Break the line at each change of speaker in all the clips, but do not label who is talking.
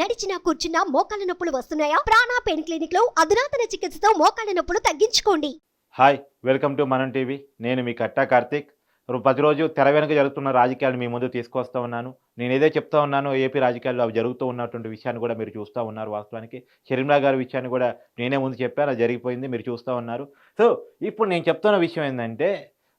నడిచినా కూర్చున్నా మోకాళ్ళ నొప్పులు వస్తున్నాయా? ప్రాణా పెయిన్ క్లినిక్లో అధునాతన చికిత్సతో మోకాళ్ళ నొప్పులు తగ్గించుకోండి.
Hi welcome to Manam TV. నేను మీ కట్టా కార్తీక్. ప్రతిరోజు తెర వెనుక జరుగుతున్న రాజకీయాలు మీ ముందు తీసుకొస్తా ఉన్నాను. నేను ఏదో చెప్తా ఉన్నానో ఏపీ రాజకీయాల్లో అవి జరుగుతూ ఉన్నటువంటి విషయాన్ని కూడా మీరు చూస్తూ ఉన్నారు వాస్తవానికి. షర్మిలా గారి విషయాన్ని కూడా నేనే ముందు చెప్పాను అది జరిగిపోయింది మీరు చూస్తూ ఉన్నారు. సో ఇప్పుడు నేను చెప్తున్న విషయం ఏంటంటే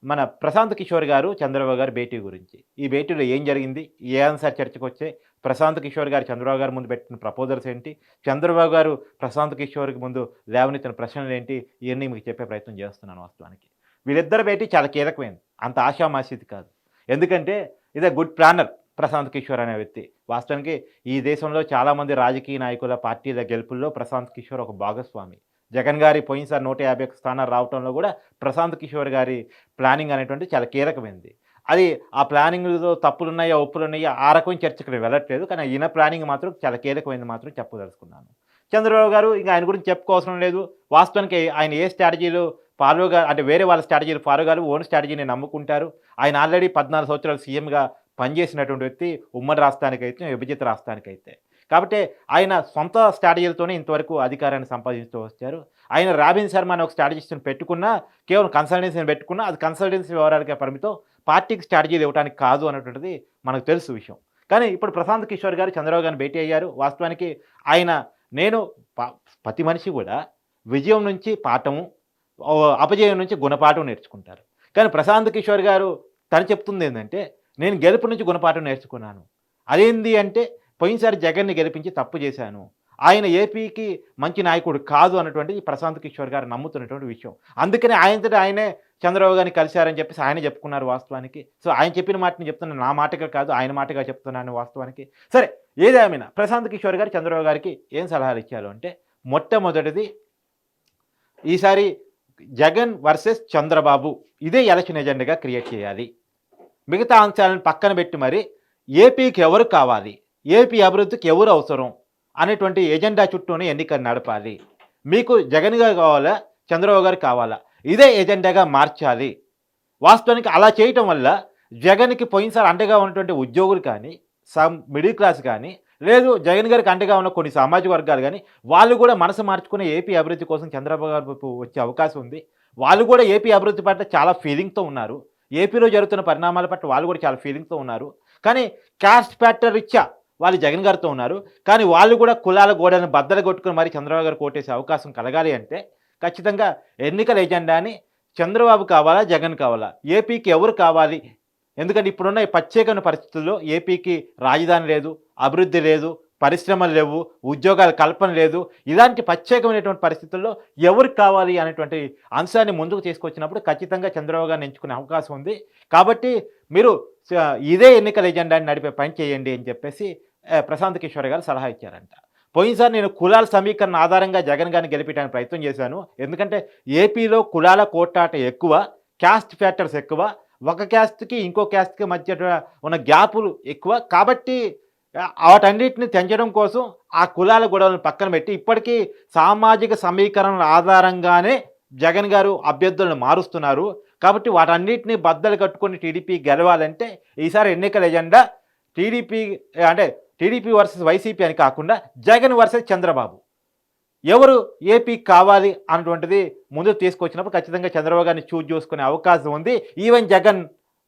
మన ప్రశాంత్ కిషోర్ గారు చంద్రబాబు గారు భేటీ గురించి. ఈ భేటీలో ఏం జరిగింది? ఏ ఆన్సర్ చర్చకు వచ్చాయి ప్రశాంత్ కిషోర్ గారు చంద్రబాబు గారి ముందు పెట్టిన ప్రపోజల్స్ ఏంటి? చంద్రబాబు గారు ప్రశాంత్ కిషోర్కి ముందు లేవనెత్తిన ప్రశ్నలు ఏంటి? ఇవన్నీ మీకు చెప్పే ప్రయత్నం చేస్తున్నాను వాస్తవానికి. వీళ్ళిద్దరు భేటీ చాలా కీలకమైంది. అంత ఆశామాసిది కాదు. ఎందుకంటే ఇదే గుడ్ ప్లానర్ ప్రశాంత్ కిషోర్ అనే వ్యక్తి. వాస్తవానికి ఈ దేశంలో చాలామంది రాజకీయ నాయకుల పార్టీల గెలుపుల్లో ప్రశాంత్ కిషోర్ ఒక భాగస్వామి. జగన్ గారి పోయినసారి నూట యాభై స్థానాలు రావడంలో కూడా ప్రశాంత్ కిషోర్ గారి ప్లానింగ్ అనేటువంటి చాలా కీలకమైంది. అది ఆ ప్లానింగ్లో తప్పులు ఉన్నాయా ఒప్పులు ఉన్నాయా ఆ రకం చర్చకు నేను వెళ్ళట్లేదు. కానీ ఈయన ప్లానింగ్ మాత్రం చాలా కీలకమైనది మాత్రం చెప్పదలుచుకున్నాను. చంద్రబాబు గారు ఇంకా ఆయన గురించి చెప్పుకోవసరం లేదు. వాస్తవానికి ఆయన ఏ స్ట్రాటజీలు ఫాలో అంటే వేరే వాళ్ళ స్ట్రాటజీలు ఫాలో గారు ఓన్ స్ట్రాటజీని నమ్ముకుంటారు. ఆయన ఆల్రెడీ పద్నాలుగు సంవత్సరాలు సీఎంగా పనిచేసినటువంటి వ్యక్తి ఉమ్మడి రాష్ట్రానికైతే విభజిత రాష్ట్రానికైతే. కాబట్టి ఆయన సొంత స్ట్రాటజీలతోనే ఇంతవరకు అధికారాన్ని సంపాదిస్తూ వచ్చారు. ఆయన రాబిన్ శర్మ అనే ఒక స్ట్రాటజిస్ట్ని పెట్టుకున్నా కేవలం కన్సల్టెన్సీని పెట్టుకున్నా అది కన్సల్టెన్సీ వ్యవహారాలకే పరిమితం. పార్టీకి స్ట్రాటజీలు ఇవ్వడానికి కాదు అనేటువంటిది మనకు తెలుసు విషయం. కానీ ఇప్పుడు ప్రశాంత్ కిషోర్ గారు చంద్రబాబు గారిని భేటీ అయ్యారు. వాస్తవానికి ఆయన నేను ప- ప్రతి మనిషి కూడా విజయం నుంచి పాఠము అపజయం నుంచి గుణపాఠం నేర్చుకుంటారు. కానీ ప్రశాంత్ కిషోర్ గారు తను చెప్తుంది ఏంటంటే నేను గెలుపు నుంచి గుణపాఠం నేర్చుకున్నాను. అదేంది అంటే పోయినసారి జగన్ని గెలిపించి తప్పు చేశాను. ఆయన ఏపీకి మంచి నాయకుడు కాదు అన్నటువంటి ప్రశాంత్ కిషోర్ గారు నమ్ముతున్నటువంటి విషయం. అందుకని ఆయనతో ఆయనే చంద్రబాబు గారిని కలిశారని చెప్పేసి ఆయన చెప్పుకున్నారు వాస్తవానికి. సో ఆయన చెప్పిన మాటని చెప్తున్నాను నా మాటగా కాదు ఆయన మాటగా చెప్తున్నాను వాస్తవానికి. సరే ఏదేమైనా ప్రశాంత్ కిషోర్ గారు చంద్రబాబు గారికి ఏం సలహాలు ఇచ్చారు అంటే మొట్టమొదటిది ఈసారి జగన్ వర్సెస్ చంద్రబాబు ఇదే ఎలక్షన్ ఎజెండాగా క్రియేట్ చేయాలి. మిగతా అంశాలను పక్కన పెట్టి మరి ఏపీకి ఎవరు కావాలి? ఏపీ అభివృద్ధికి ఎవరు అవసరం? అనేటువంటి ఎజెండా చుట్టూనే ఎన్నికలు నడపాలి. మీకు జగన్ గారు కావాలా? చంద్రబాబు గారు కావాలా? ఇదే ఎజెండాగా మార్చాలి. వాస్తవానికి అలా చేయటం వల్ల జగన్కి పోయినసారి అండగా ఉన్నటువంటి ఉద్యోగులు కానీ సమ్ మిడిల్ క్లాస్ కానీ లేదు జగన్ గారికి అండగా ఉన్న కొన్ని సామాజిక వర్గాలు కానీ వాళ్ళు కూడా మనసు మార్చుకునే ఏపీ అభివృద్ధి కోసం చంద్రబాబు గారు వచ్చే అవకాశం ఉంది. వాళ్ళు కూడా ఏపీ అభివృద్ధి పట్ల చాలా ఫీలింగ్తో ఉన్నారు. ఏపీలో జరుగుతున్న పరిణామాల పట్ల వాళ్ళు కూడా చాలా ఫీలింగ్తో ఉన్నారు. కానీ క్యాస్ట్ ఫ్యాక్టర్ ఇచ్చా వాళ్ళు జగన్ గారితో ఉన్నారు. కానీ వాళ్ళు కూడా కులాల గోడలను బద్దలు కొట్టుకుని మరి చంద్రబాబు గారు కోటేసే అవకాశం కలగాలి అంటే ఖచ్చితంగా ఎన్నికల ఎజెండాని చంద్రబాబు కావాలా జగన్ కావాలా? ఏపీకి ఎవరు కావాలి? ఎందుకంటే ఇప్పుడున్న ఈ ప్రత్యేకమైన పరిస్థితుల్లో ఏపీకి రాజధాని లేదు అభివృద్ధి లేదు పరిశ్రమలు లేవు ఉద్యోగాల కల్పన లేదు. ఇలాంటి ప్రత్యేకమైనటువంటి పరిస్థితుల్లో ఎవరికి కావాలి అనేటువంటి అంశాన్ని ముందుకు తీసుకొచ్చినప్పుడు ఖచ్చితంగా చంద్రబాబు గారిని ఎంచుకునే అవకాశం ఉంది. కాబట్టి మీరు ఇదే ఎన్నికల ఎజెండాని నడిపే పని చేయండి అని చెప్పేసి ప్రశాంత్ కిషోర్ గారు సలహా ఇచ్చారంట. పోయినసారి నేను కులాల సమీకరణ ఆధారంగా జగన్ గారిని గెలిపించడానికి ప్రయత్నం చేశాను. ఎందుకంటే ఏపీలో కులాల కోటాట ఎక్కువ క్యాస్ట్ ఫ్యాక్టర్స్ ఎక్కువ ఒక క్యాస్ట్కి ఇంకో క్యాస్ట్కి మధ్య ఉన్న గ్యాపులు ఎక్కువ. కాబట్టి వాటన్నిటిని తెంచడం కోసం ఆ కులాల గొడవలను పక్కన పెట్టి ఇప్పటికీ సామాజిక సమీకరణల ఆధారంగానే జగన్ గారు అభ్యర్థులను మారుస్తున్నారు. కాబట్టి వాటన్నిటిని బద్దలు కట్టుకొని టీడీపీ గెలవాలంటే ఈసారి ఎన్నికల ఎజెండా టీడీపీ అంటే టీడీపీ వర్సెస్ వైసీపీ అని కాకుండా జగన్ వర్సెస్ చంద్రబాబు. ఎవరు ఏపీ కావాలి అన్నటువంటిది ముందు తీసుకొచ్చినప్పుడు ఖచ్చితంగా చంద్రబాబు గారిని చూజ్ చేసుకునే అవకాశం ఉంది. ఈవెన్ జగన్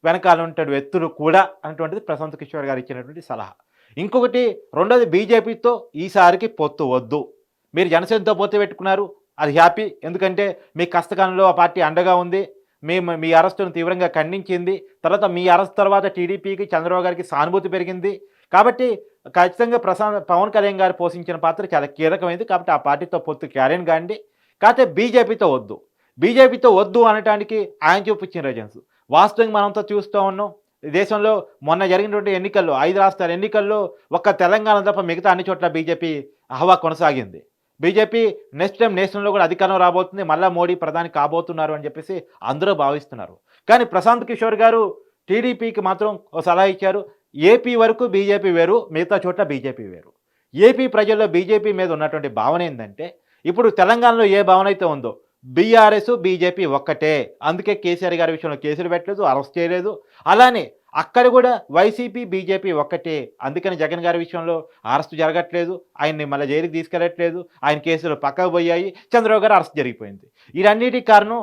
వెనకాల ఉంటాడు వ్యక్తులు కూడా అన్నటువంటిది ప్రశాంత్ కిషోర్ గారు ఇచ్చినటువంటి సలహా. ఇంకొకటి రెండోది బీజేపీతో ఈసారికి పొత్తు వద్దు. మీరు జనసేనతో పొత్తు పెట్టుకున్నారు అది హ్యాపీ. ఎందుకంటే మీ కష్టకాలంలో ఆ పార్టీ అండగా ఉంది. మేము మీ అరెస్టును తీవ్రంగా ఖండించింది. తర్వాత మీ అరెస్ట్ తర్వాత టీడీపీకి చంద్రబాబు గారికి సానుభూతి పెరిగింది. కాబట్టి ఖచ్చితంగా ప్రశాంత్ పవన్ కళ్యాణ్ గారు పోషించిన పాత్ర చాలా కీలకమైంది. కాబట్టి ఆ పార్టీతో పొత్తు క్యారెన్ కాండి కాకపోతే బీజేపీతో వద్దు. బీజేపీతో వద్దు అనటానికి ఆయన చూపించిన రీజన్స్ వాస్తవంగా మనంతా చూస్తూ ఉన్నాం. దేశంలో మొన్న జరిగినటువంటి ఎన్నికల్లో ఐదు రాష్ట్రాల ఎన్నికల్లో ఒక్క తెలంగాణ తప్ప మిగతా అన్ని చోట్ల బీజేపీ హవా కొనసాగింది. బీజేపీ నెక్స్ట్ టైం నేషనల్లో కూడా అధికారం రాబోతుంది మళ్ళా మోడీ ప్రధాని కాబోతున్నారు అని చెప్పేసి అందరూ భావిస్తున్నారు. కానీ ప్రశాంత్ కిషోర్ గారు టీడీపీకి మాత్రం సలహా ఇచ్చారు ఏపీ వరకు బీజేపీ వేరు మిగతా చోట్ల బీజేపీ వేరు. ఏపీ ప్రజల్లో బీజేపీ మీద ఉన్నటువంటి భావన ఏంటంటే ఇప్పుడు తెలంగాణలో ఏ భావన అయితే ఉందో బీఆర్ఎస్ బీజేపీ ఒక్కటే. అందుకే కేసీఆర్ గారి విషయంలో కేసులు పెట్టలేదు అరెస్ట్ చేయలేదు. అలానే అక్కడ కూడా వైసీపీ బీజేపీ ఒక్కటే. అందుకని జగన్ గారి విషయంలో అరెస్ట్ జరగట్లేదు ఆయన్ని మళ్ళీ జైలుకి తీసుకెళ్ళట్లేదు ఆయన కేసులు పక్కకు పోయాయి చంద్రబాబు గారు అరెస్ట్ జరిగిపోయింది. వీటన్నిటికి కారణం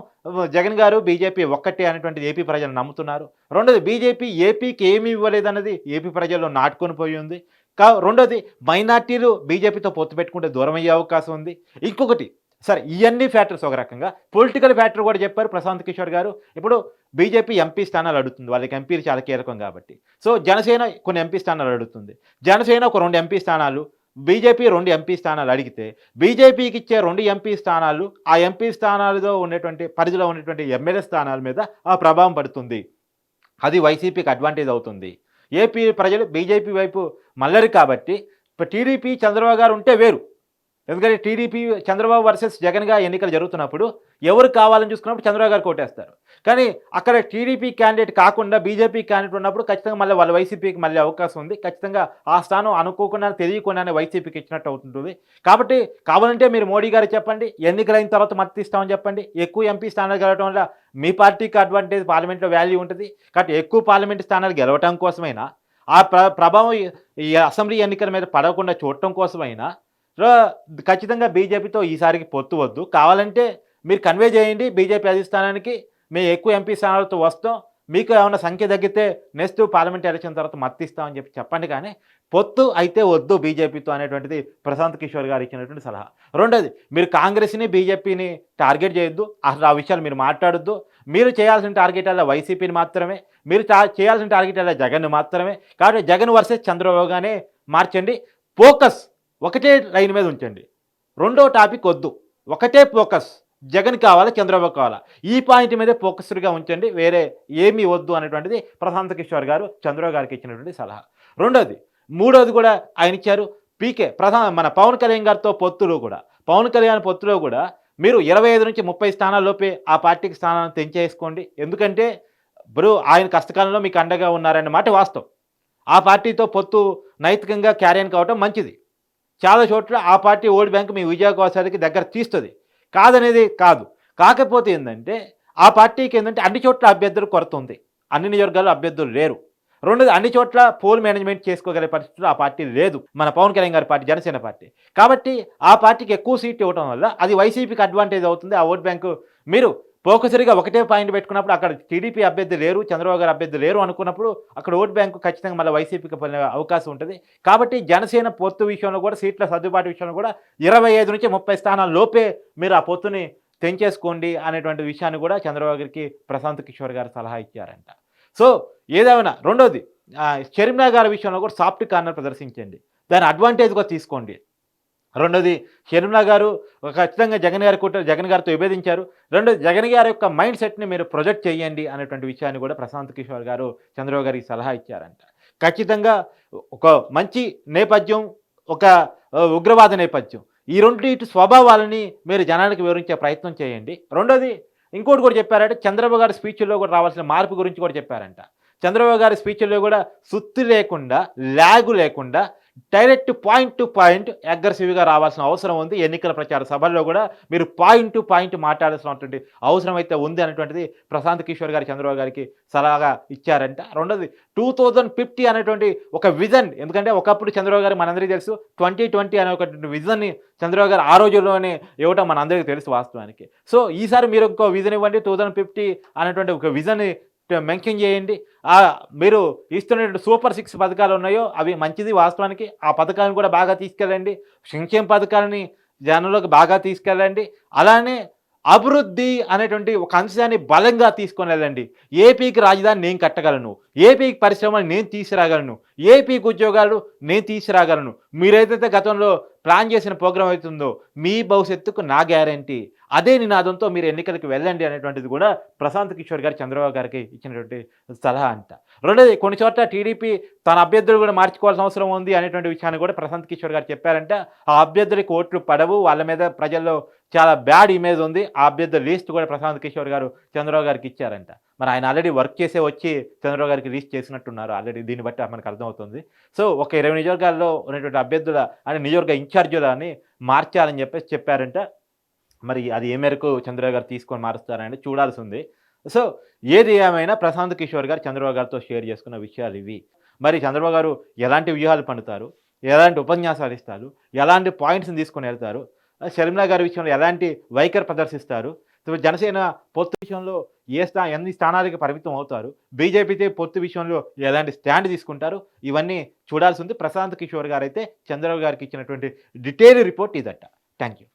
జగన్ గారు బీజేపీ ఒక్కటే అనేటువంటిది ఏపీ ప్రజలు నమ్ముతున్నారు. రెండోది బీజేపీ ఏపీకి ఏమీ ఇవ్వలేదన్నది ఏపీ ప్రజల్లో నాటుకొని పోయి ఉంది. కా రెండోది మైనార్టీలు బీజేపీతో పొత్తు పెట్టుకుంటే దూరం అయ్యే అవకాశం ఉంది. ఇంకొకటి సరే ఇవన్నీ ఫ్యాక్టర్స్ ఒక రకంగా. పొలిటికల్ ఫ్యాక్టర్ కూడా చెప్పారు ప్రశాంత్ కిషోర్ గారు. ఇప్పుడు బీజేపీ ఎంపీ స్థానాలు అడుగుతుంది. వాళ్ళకి ఎంపీలు చాలా కీలకం కాబట్టి. సో జనసేన కొన్ని ఎంపీ స్థానాలు అడుగుతుంది. జనసేన ఒక రెండు ఎంపీ స్థానాలు బీజేపీ రెండు ఎంపీ స్థానాలు అడిగితే బీజేపీకి ఇచ్చే రెండు ఎంపీ స్థానాలు ఆ ఎంపీ స్థానాలతో ఉన్నటువంటి పరిధిలో ఉన్నటువంటి ఎమ్మెల్యే స్థానాల మీద ఆ ప్రభావం పడుతుంది. అది వైసీపీకి అడ్వాంటేజ్ అవుతుంది. ఏపీ ప్రజలు బీజేపీ వైపు మల్లరు కాబట్టి ఇప్పుడు టీడీపీ చంద్రబాబు గారు ఉంటే వేరు. ఎందుకంటే టీడీపీ చంద్రబాబు వర్సెస్ జగన్గా ఎన్నికలు జరుగుతున్నప్పుడు ఎవరు కావాలని చూసుకున్నప్పుడు చంద్రబాబు గారు కోటేస్తారు. కానీ అక్కడ టీడీపీ క్యాండిడేట్ కాకుండా బీజేపీ క్యాండిడేట్ ఉన్నప్పుడు ఖచ్చితంగా మళ్ళీ వాళ్ళ వైసీపీకి మళ్ళీ అవకాశం ఉంది. ఖచ్చితంగా ఆ స్థానం అనుకోకుండా తెలియకుండానే వైసీపీకి ఇచ్చినట్టు అవుతుంటుంది. కాబట్టి కావాలంటే మీరు మోడీ గారు చెప్పండి ఎన్నికలైన తర్వాత మద్దతు ఇస్తామని చెప్పండి. ఎక్కువ ఎంపీ స్థానాలు గెలవడం వల్ల మీ పార్టీకి అడ్వాంటేజ్ పార్లమెంట్లో వాల్యూ ఉంటుంది. కాబట్టి ఎక్కువ పార్లమెంట్ స్థానాలు గెలవటం కోసమైనా ఆ ప్రభావం ఈ అసెంబ్లీ ఎన్నికల మీద పడకుండా చూడటం కోసమైనా సో ఖచ్చితంగా బీజేపీతో ఈసారికి పొత్తు వద్దు. కావాలంటే మీరు కన్వే చేయండి బీజేపీ అధిష్టానానికి. మేము ఎక్కువ ఎంపీ స్థానాలతో వస్తాం. మీకు ఏమైనా సంఖ్య తగ్గితే నెక్స్ట్ పార్లమెంట్ ఎలక్షన్ తర్వాత మత్తిస్తామని చెప్పి చెప్పండి. కానీ పొత్తు అయితే వద్దు బీజేపీతో అనేటువంటిది ప్రశాంత్ కిషోర్ గారు ఇచ్చినటువంటి సలహా. రెండోది మీరు కాంగ్రెస్ని బీజేపీని టార్గెట్ చేయొద్దు. అసలు ఆ విషయాలు మీరు మాట్లాడొద్దు. మీరు చేయాల్సిన టార్గెట్ అలా వైసీపీని మాత్రమే. మీరు చేయాల్సిన టార్గెట్ అలా జగన్ మాత్రమే. కాబట్టి జగన్ వర్సెస్ చంద్రబాబుగానే మార్చండి. ఫోకస్ ఒకటే లైన్ మీద ఉంచండి. రెండో టాపిక్ వద్దు. ఒకటే ఫోకస్. జగన్ కావాలా చంద్రబాబు కావాలా? ఈ పాయింట్ మీదే ఫోకస్డ్గా ఉంచండి. వేరే ఏమీ వద్దు అనేటువంటిది ప్రశాంత్ కిషోర్ గారు చంద్రబాబు గారికి ఇచ్చినటువంటి సలహా. రెండోది మూడోది కూడా ఆయన ఇచ్చారు. పీకే ప్రధాన మన పవన్ కళ్యాణ్ గారితో పొత్తులో కూడా. పవన్ కళ్యాణ్ పొత్తులో కూడా మీరు ఇరవై ఐదు నుంచి ముప్పై స్థానాల్లోపే ఆ పార్టీకి స్థానాన్ని తెంచేసుకోండి. ఎందుకంటే బ్రో ఆయన కష్టకాలంలో మీకు అండగా ఉన్నారన్నమాట వాస్తవం. ఆ పార్టీతో పొత్తు నైతికంగా క్యారియన్ కావటం మంచిది. చాలా చోట్ల ఆ పార్టీ ఓల్డ్ బ్యాంక్ మీ విజయకోశాలకి దగ్గర తీస్తుంది. కాదనేది కాదు. కాకపోతే ఏంటంటే ఆ పార్టీకి ఏంటంటే అన్ని చోట్ల అభ్యర్థులు కొరత ఉంది. అన్ని నియోజకవర్గాలు అభ్యర్థులు లేరు. రెండోది అన్ని చోట్ల పోల్ మేనేజ్మెంట్ చేసుకోగలిగే పరిస్థితులు ఆ పార్టీ లేదు. మన పవన్ కళ్యాణ్ గారి పార్టీ జనసేన పార్టీ. కాబట్టి ఆ పార్టీకి ఎక్కువ సీట్ ఇవ్వడం వల్ల అది వైసీపీకి అడ్వాంటేజ్ అవుతుంది. ఆ ఓట్ బ్యాంకు మీరు పోకసరిగా ఒకటే పాయింట్ పెట్టుకున్నప్పుడు అక్కడ టీడీపీ అభ్యర్థి లేరు చంద్రబాబు గారు అభ్యర్థి లేరు అనుకున్నప్పుడు అక్కడ ఓట్ బ్యాంకు ఖచ్చితంగా మళ్ళీ వైసీపీకి పని అవకాశం ఉంటుంది. కాబట్టి జనసేన పొత్తు విషయంలో కూడా సీట్ల సర్దుబాటు విషయంలో కూడా ఇరవై ఐదు నుంచి ముప్పై స్థానాల లోపే మీరు ఆ పొత్తుని తెంచేసుకోండి అనేటువంటి విషయాన్ని కూడా చంద్రబాబు గారికి ప్రశాంత్ కిషోర్ గారు సలహా ఇచ్చారంట. సో ఏదేమైనా రెండోది షర్మిలా గారి విషయంలో కూడా సాఫ్ట్ కార్నర్ ప్రదర్శించండి. దాని అడ్వాంటేజ్గా తీసుకోండి. రెండోది షర్మిలా గారు ఖచ్చితంగా జగన్ గారి కుట్ర జగన్ గారితో విభేదించారు. రెండోది జగన్ గారి యొక్క మైండ్ సెట్ని మీరు ప్రొజెక్ట్ చేయండి అనేటువంటి విషయాన్ని కూడా ప్రశాంత్ కిషోర్ గారు చంద్రబాబు గారికి సలహా ఇచ్చారంట. ఖచ్చితంగా ఒక మంచి నేపథ్యం ఒక ఉగ్రవాద నేపథ్యం. ఈ రెండింటి స్వభావాలని మీరు జనానికి వివరించే ప్రయత్నం చేయండి. రెండోది ఇంకోటి కూడా చెప్పారంటే చంద్రబాబు గారి స్పీచ్లో కూడా రావాల్సిన మార్పు గురించి కూడా చెప్పారంట. చంద్రబాబు గారి స్పీచ్లో కూడా సుత్తి లేకుండా ల్యాగు లేకుండా డైరెక్ట్ పాయింట్ టు పాయింట్ అగ్రెసివ్గా రావాల్సిన అవసరం ఉంది. ఎన్నికల ప్రచార సభల్లో కూడా మీరు పాయింట్ టు పాయింట్ మాట్లాడాల్సినటువంటి అవసరం అయితే ఉంది అనేటువంటిది ప్రశాంత్ కిషోర్ గారి చంద్రబాబు గారికి సలహాగా ఇచ్చారంట. రెండోది టూ థౌజండ్ ఫిఫ్టీ అనేటువంటి ఒక విజన్ ఎందుకంటే ఒకప్పుడు చంద్రబాబు గారు మనందరికీ తెలుసు ట్వంటీ ట్వంటీ అనే ఒక విజన్ని చంద్రబాబు గారు ఆ రోజుల్లోనే ఇవ్వటం మనందరికీ తెలుసు వాస్తవానికి. సో ఈసారి మీరు ఒక విజన్ ఇవ్వండి టూ థౌజండ్ ఫిఫ్టీ అనేటువంటి ఒక విజన్ని మెన్షన్ చేయండి. మీరు ఇస్తున్నటువంటి సూపర్ సిక్స్ పథకాలు ఉన్నాయో అవి మంచిది వాస్తవానికి. ఆ పథకాలను కూడా బాగా తీసుకెళ్ళండి. సంక్షేమ పథకాలని జనంలోకి బాగా తీసుకెళ్ళండి. అలానే అభివృద్ధి అనేటువంటి ఒక అంశాన్ని బలంగా తీసుకొని వెళ్ళండి. ఏపీకి రాజధాని నేను కట్టగలను. ఏపీకి పరిశ్రమలు నేను తీసుకురాగలను. ఏపీకి ఉద్యోగాలు నేను తీసుకురాగలను. మీరేదైతే గతంలో ప్లాన్ చేసిన ప్రోగ్రాం అవుతుందో మీ భవిష్యత్తుకు నా గ్యారంటీ. అదే నినాదంతో మీరు ఎన్నికలకు వెళ్ళండి అనేటువంటిది కూడా ప్రశాంత్ కిషోర్ గారు చంద్రబాబు గారికి ఇచ్చినటువంటి సలహా అంట. రెండోది కొన్ని చోట్ల టీడీపీ తన అభ్యర్థులు కూడా మార్చుకోవాల్సిన అవసరం ఉంది అనేటువంటి విషయాన్ని కూడా ప్రశాంత్ కిషోర్ గారు చెప్పారంట. ఆ అభ్యర్థులకి ఓట్లు పడవు వాళ్ళ మీద ప్రజల్లో చాలా బ్యాడ్ ఇమేజ్ ఉంది. ఆ అభ్యర్థుల లిస్ట్ కూడా ప్రశాంత్ కిషోర్ గారు చంద్రబాబు గారికి ఇచ్చారంట. మరి ఆయన ఆల్రెడీ వర్క్ చేసే వచ్చి చంద్రబాబు గారికి లిస్ట్ చేసినట్టున్నారు ఆల్రెడీ దీన్ని బట్టి మనకు అర్థమవుతుంది. సో ఒక ఇరవై నియోజకవర్గాల్లో ఉన్నటువంటి అభ్యర్థుల అంటే నియోజక ఇన్ఛార్జీలని మార్చాలని చెప్పేసి చెప్పారంట. మరి అది ఏ మేరకు చంద్రబాబు గారు తీసుకొని మారుస్తారని చూడాల్సి ఉంది సో ఏది ఏమైనా ప్రశాంత్ కిషోర్ గారు చంద్రబాబు గారితో షేర్ చేసుకున్న విషయాలు ఇవి. మరి చంద్రబాబు గారు ఎలాంటి వ్యూహాలు పండుతారు? ఎలాంటి ఉపన్యాసాలు ఇస్తారు? ఎలాంటి పాయింట్స్ని తీసుకొని వెళ్తారు? షర్మిలా గారి విషయంలో ఎలాంటి వైఖరి ప్రదర్శిస్తారు? జనసేన పొత్తు విషయంలో ఏ స్థా ఎన్ని స్థానాలకి పరిమితం అవుతారు? బీజేపీతో పొత్తు విషయంలో ఎలాంటి స్టాండ్ తీసుకుంటారు? ఇవన్నీ చూడాల్సి ఉంది ప్రశాంత్ కిషోర్ గారు అయితే చంద్రబాబు గారికి ఇచ్చినటువంటి డీటెయిల్ రిపోర్ట్ ఇదట. Thank you